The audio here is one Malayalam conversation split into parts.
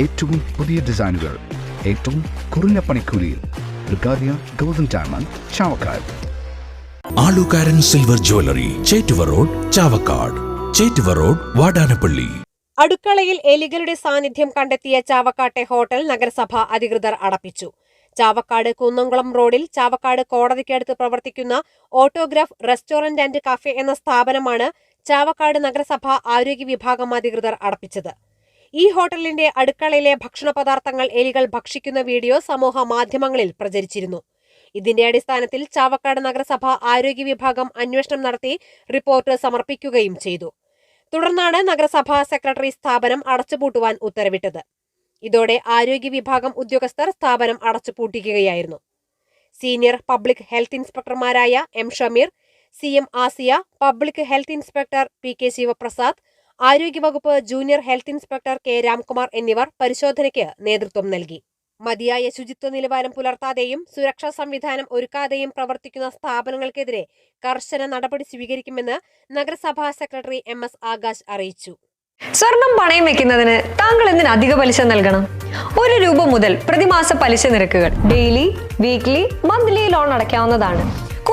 ഏറ്റവും പുതിയ ഡിസൈനുകൾ ഏറ്റവും കുറഞ്ഞ പണിക്കൂലിയിൽ. ബ്രിഗാദിയ golden diamond Chavakkad. Alukkaran silver jewellery Chettuva road Chavakkad. Chettuva road Vadanappally. അടുക്കളയിൽ എലികളുടെ സാന്നിധ്യം കണ്ടെത്തിയ ചാവക്കാട്ടെ ഹോട്ടൽ നഗരസഭ അധികൃതർ അടപ്പിച്ചു. ചാവക്കാട് കുന്നംകുളം റോഡിൽ ചാവക്കാട് കോടതിക്കടുത്ത് പ്രവർത്തിക്കുന്ന ഓട്ടോഗ്രാഫ് റെസ്റ്റോറന്റ് ആൻഡ് കഫേ എന്ന സ്ഥാപനമാണ് ചാവക്കാട് നഗരസഭ ആരോഗ്യ വിഭാഗം അധികൃതർ അടപ്പിച്ചത്. ഈ ഹോട്ടലിന്റെ അടുക്കളയിലെ ഭക്ഷണ പദാർത്ഥങ്ങൾ എലികൾ ഭക്ഷിക്കുന്ന വീഡിയോ സമൂഹ മാധ്യമങ്ങളിൽ പ്രചരിച്ചിരുന്നു. ഇതിന്റെ അടിസ്ഥാനത്തിൽ ചാവക്കാട് നഗരസഭ ആരോഗ്യ വിഭാഗം അന്വേഷണം നടത്തി റിപ്പോർട്ട് സമർപ്പിക്കുകയും ചെയ്തു. തുടർന്നാണ് നഗരസഭാ സെക്രട്ടറി സ്ഥാപനം അടച്ചുപൂട്ടുവാൻ ഉത്തരവിട്ടത്. ഇതോടെ ആരോഗ്യ വിഭാഗം ഉദ്യോഗസ്ഥർ സ്ഥാപനം അടച്ചുപൂട്ടിക്കുകയായിരുന്നു. Senior public health ഇൻസ്പെക്ടർമാരായ M Shameer C M Asiya public health inspector P K Sivaprasad ആരോഗ്യവകുപ്പ് junior health inspector K Ramkumar എന്നിവർ പരിശോധനയ്ക്ക് നേതൃത്വം നൽകി. മതിയായ ശുചിത്വ നിലവാരം പുലർത്താതെയും സുരക്ഷാ സംവിധാനം ഒരുക്കാതെയും പ്രവർത്തിക്കുന്ന സ്ഥാപനങ്ങൾക്കെതിരെ കർശന നടപടി സ്വീകരിക്കുമെന്ന് നഗരസഭാ സെക്രട്ടറി എം എസ് ആകാശ് അറിയിച്ചു. സ്വർണം പണയം വെക്കുന്നതിന് താങ്കൾ എന്തിന് അധിക പലിശ നൽകണം? ഒരു രൂപ മുതൽ പ്രതിമാസ പലിശ നിരക്കുകൾ ഡെയിലി വീക്ക്ലി മന്ത്ലി ലോൺ അടയ്ക്കാവുന്നതാണ്.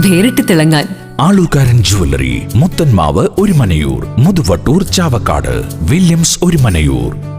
വേറിട്ട് തിളങ്ങാൻ. ആളൂക്കാരൻ ജുവല്ലറി മുത്തൻമാവ് ഒരു മനയൂർ മുതുവട്ടൂർ ചാവക്കാട് വില്യംസ് ഒരു മനയൂർ.